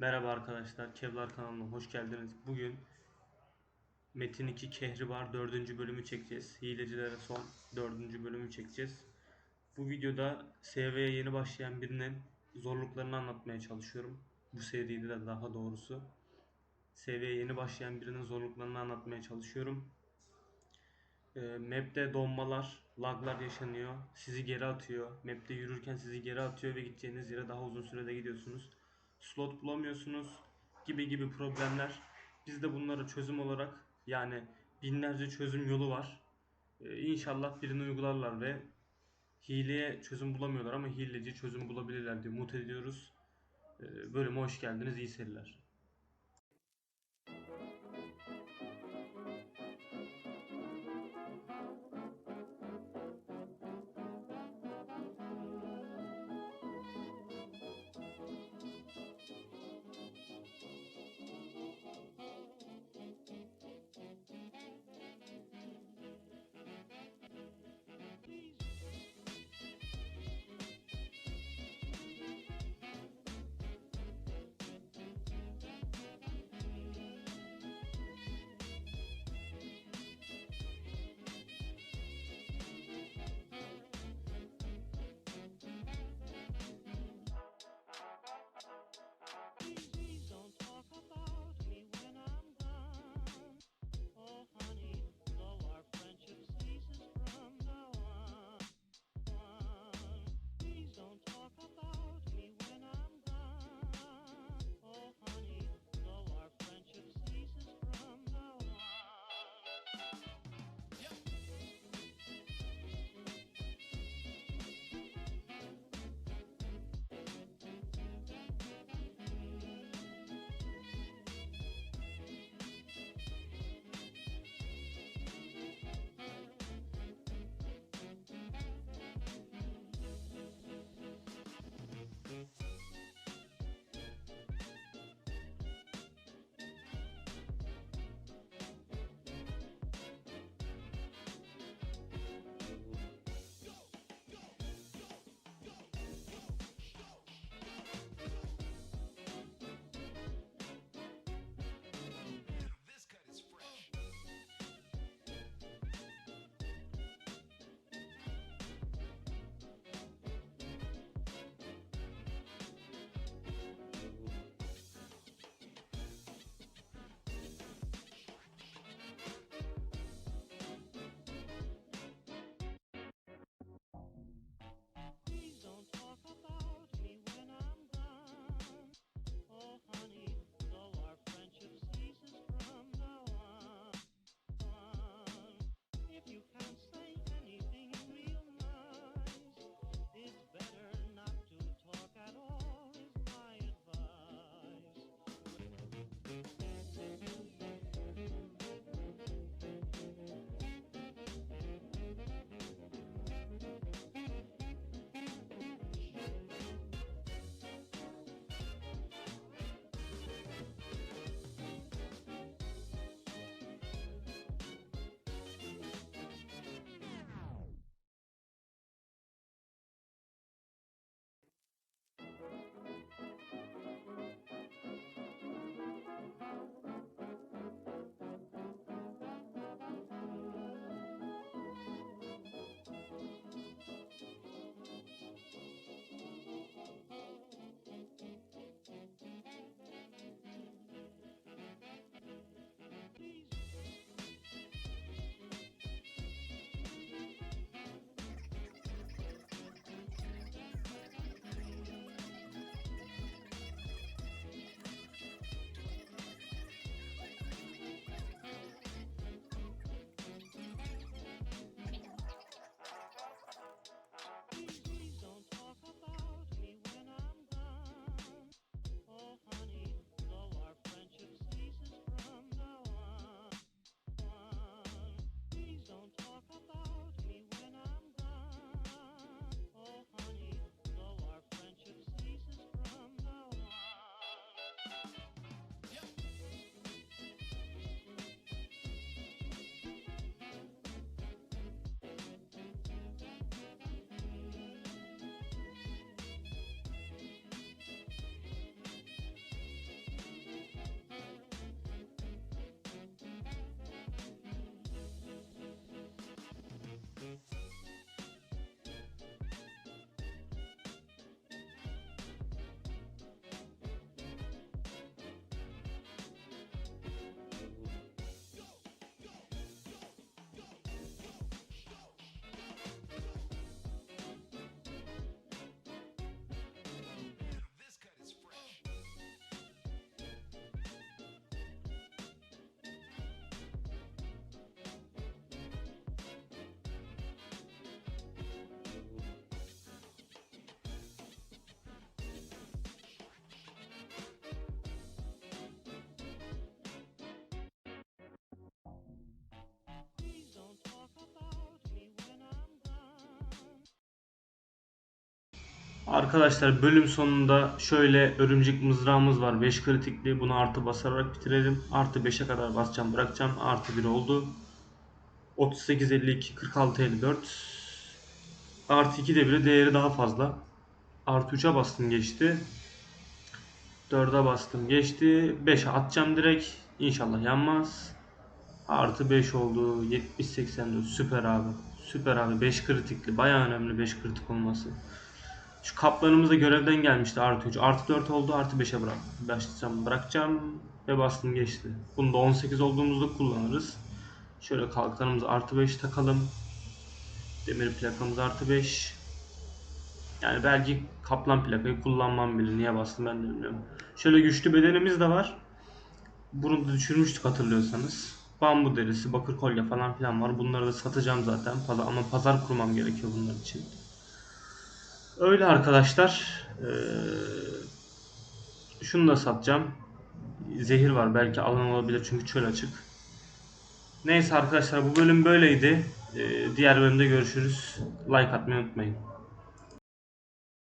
Merhaba arkadaşlar, Kevlar kanalına hoş geldiniz. Bugün Metin 2 Kehribar 4. bölümü çekeceğiz. Hilecilere son 4. bölümü çekeceğiz. Bu videoda SV'ye yeni başlayan birinin zorluklarını anlatmaya çalışıyorum. Bu seride de daha doğrusu. SV'ye yeni başlayan birinin zorluklarını anlatmaya çalışıyorum. E, map'te donmalar, laglar yaşanıyor. Sizi geri atıyor. Map'te yürürken sizi geri atıyor ve gideceğiniz yere daha uzun sürede gidiyorsunuz. Slot bulamıyorsunuz gibi gibi problemler. Biz de bunlara çözüm olarak yani binlerce çözüm yolu var. E, inşallah birini uygularlar ve hileye çözüm bulamıyorlar ama hileci çözüm bulabilirler diye umut ediyoruz. E, bölüme hoş geldiniz. iyi seyirler. Arkadaşlar bölüm sonunda şöyle örümcek mızrağımız var. 5 kritikli. Bunu artı basarak bitirelim. Artı 5'e kadar basacağım bırakacağım. Artı 1 oldu. 38 52 46 54 artı 2 de bile değeri daha fazla. Artı 3'e bastım geçti. 4'e bastım geçti. 5'e atacağım direkt. İnşallah yanmaz. Artı 5 oldu. 70 84 süper abi. Süper abi. 5 kritikli. Baya önemli 5 kritik olması şu kaplanımız da görevden gelmişti artı 3. Artı 4 oldu artı 5'e bırak. Başlayacağım bırakacağım ve bastım geçti. Bunu da 18 olduğumuzda kullanırız. Şöyle kalkanımızı artı 5 takalım. Demir plakamız artı 5. Yani belki kaplan plakayı kullanmam bile. Niye bastım ben de bilmiyorum. Şöyle güçlü bedenimiz de var. Bunu da düşürmüştük hatırlıyorsanız. Bambu derisi, bakır kolye falan filan var. Bunları da satacağım zaten. Ama pazar kurmam gerekiyor bunlar için. Öyle arkadaşlar. Ee, şunu da satacağım. Zehir var belki alan olabilir çünkü çöl açık. Neyse arkadaşlar bu bölüm böyleydi. Ee, diğer bölümde görüşürüz. Like atmayı unutmayın.